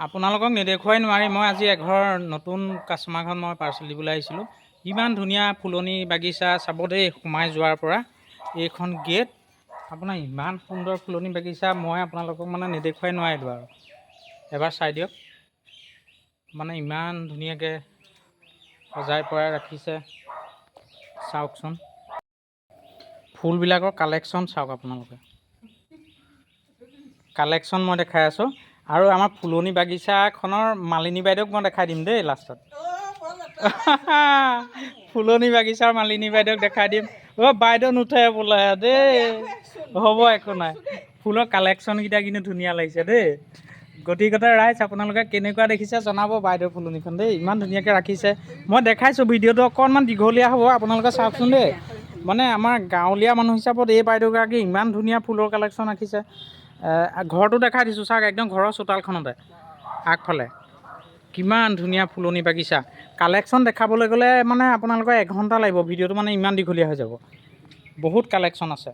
আপোনালোকক নেদেখুৱাই নোৱাৰি মই আজি এঘৰ নতুন কাষ্টমাৰ ঘৰত মই পাৰ্চেল দিবলৈ আহিছিলোঁ। ইমান ধুনীয়া ফুলনি বাগিচা চাব দেই সোমাই যোৱাৰ পৰা। এইখন গেট আপোনাৰ ইমান সুন্দৰ ফুলনি বাগিচা মই আপোনালোকক মানে নেদেখুৱাই নোৱাৰিলোঁ আৰু। এবাৰ চাই দিয়ক। মানে ইমান ধুনীয়াকৈ সজাই পৰাই ৰাখিছে। চাওকচোন। ফুলবিলাকৰ কালেকশ্যন চাওক আপোনালোকে। কালেকশ্যন মই দেখাই আছোঁ। আৰু আমাৰ ফুলনি বাগিচাখনৰ মালিনী বাইদেউক মই দেখাই দিম দেই লাষ্টত। ফুলনি বাগিচাৰ মালিনী বাইদেউক দেখাই দিম। অ' বাইদেউ নুঠে বোলে দেই। হ'ব একো নাই ফুলৰ কালেকশ্যনকেইটা কিন্তু ধুনীয়া লাগিছে দেই। গতিকতে ৰাইজ আপোনালোকে কেনেকুৱা দেখিছে জনাব বাইদেউ ফুলনিখন দেই। ইমান ধুনীয়াকৈ ৰাখিছে। মই দেখাইছোঁ ভিডিঅ'টো অকণমান দীঘলীয়া হ'ব আপোনালোকে চাওকচোন দেই। মানে আমাৰ গাঁৱলীয়া মানুহ হিচাপত এই বাইদেউগৰাকী ইমান ধুনীয়া ফুলৰ কালেকশ্যন ৰাখিছে। ঘৰটো দেখাই দিছোঁ চাওক একদম ঘৰৰ চোতালখনতে আগফালে। কিমান ধুনীয়া ফুলনি বাগিচা কালেকশ্যন দেখাবলৈ গ'লে মানে আপোনালোকৰ এঘণ্টা লাগিব ভিডিঅ'টো মানে ইমান দীঘলীয়া হৈ যাব। বহুত কালেকশ্যন আছে।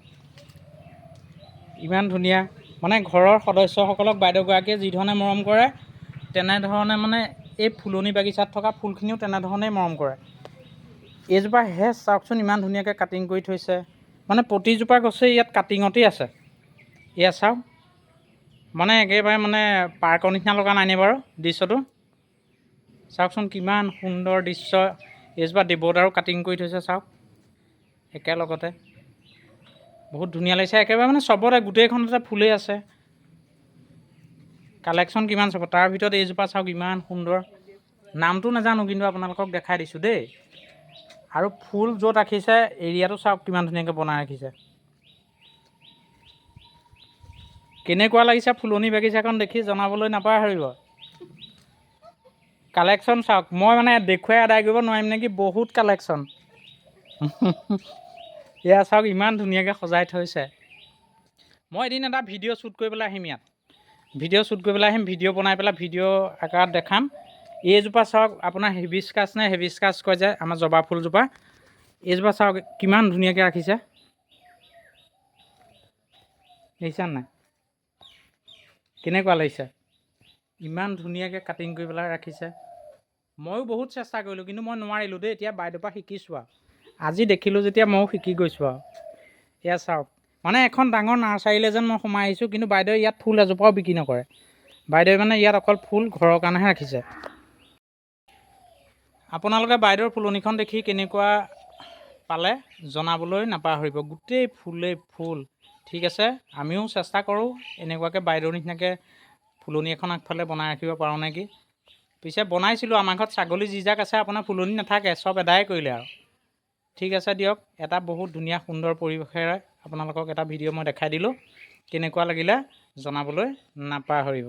ইমান ধুনীয়া। মানে ঘৰৰ সদস্যসকলক বাইদেউগৰাকীয়ে যিধৰণে মৰম কৰে তেনেধৰণে মানে এই ফুলনি বাগিচাত থকা ফুলখিনিও তেনেধৰণেই মৰম কৰে। এইজোপা হেজ চাওকচোন ইমান ধুনীয়াকৈ কাটিং কৰি থৈছে। মানে প্ৰতিজোপা গছেই ইয়াত কাটিঙতেই আছে। এয়া চাওক। মানে একেবাৰে মানে পাৰ্কৰ নিচিনা লগা নাইনে বাৰু দৃশ্যটো? চাওকচোন কিমান সুন্দৰ দৃশ্য। এইজোপা দেৱদাৰো কাটিং কৰি থৈছে চাওক। একেলগতে। বহুত ধুনীয়া লাগিছে। একেবাৰে মানে চবতে গোটেইখনতে ফুলেই আছে। কালেকশ্যন কিমান চাব তাৰ ভিতৰত এইজোপা চাওক ইমান সুন্দৰ। নামটো নাজানো কিন্তু আপোনালোকক দেখাই দিছোঁ দেই। আৰু ফুল য'ত ৰাখিছে এৰিয়াটো চাওক কিমান ধুনীয়াকৈ বনাই ৰাখিছে। কেনেকুৱা লাগিছে ফুলনি বাগিচাখন দেখি জনাবলৈ নাপাহৰিব। কালেকশ্যন চাওক মই মানে দেখুৱাই আদায় কৰিব নোৱাৰিম নেকি? বহুত কালেকশ্যন এয়া চাওক ইমান ধুনীয়াকৈ সজাই থৈছে। মই এদিন এটা ভিডিঅ' শ্বুট কৰিবলৈ আহিম ইয়াত। ভিডিঅ' শ্বুট কৰিবলৈ আহিম ভিডিঅ' বনাই পেলাই ভিডিঅ' আকাৰত দেখাম। এইজোপা চাওক আপোনাৰ হেবিস্কাছ নে হেবিস্কাছ কয় যে আমাৰ জবা ফুলজোপা। এইজোপা চাওক কিমান ধুনীয়াকৈ ৰাখিছে। দেখিছা নাই? কেনেকুৱা লাগিছে? ইমান ধুনীয়াকৈ কাটিং কৰি পেলাই ৰাখিছে। ময়ো বহুত চেষ্টা কৰিলোঁ কিন্তু মই নোৱাৰিলোঁ দেই এতিয়া বাইদেউৰ পৰা শিকিছোঁ আৰু। আজি দেখিলোঁ যেতিয়া ময়ো শিকি গৈছোঁ আৰু। এয়া চাওক মানে এখন ডাঙৰ নাৰ্চাৰীলৈ যেন মই সোমাই আহিছোঁ কিন্তু বাইদেৱে ইয়াত ফুল এজোপাও বিক্ৰী নকৰে। বাইদেৱে মানে ইয়াত অকল ফুল ঘৰৰ কাৰণেহে ৰাখিছে। আপোনালোকে বাইদেউৰ ফুলনিখন দেখি কেনেকুৱা পালে জনাবলৈ নাপাহৰিব। গোটেই ফুলেই ফুল। ঠিক আছে আমিও চেষ্টা কৰোঁ এনেকুৱাকৈ বাইদেউৰ নিচিনাকৈ ফুলনি এখন আগফালে বনাই ৰাখিব পাৰোঁ নেকি? পিছে বনাইছিলোঁ আমাৰ ঘৰত ছাগলী যিজাক আছে আপোনাৰ ফুলনি নাথাকে চব এদায় কৰিলে আৰু। ঠিক আছে দিয়ক এটা বহুত ধুনীয়া সুন্দৰ পৰিৱেশেৰে আপোনালোকক এটা ভিডিঅ' মই দেখাই দিলোঁ কেনেকুৱা লাগিলে জনাবলৈ নাপাহৰিব।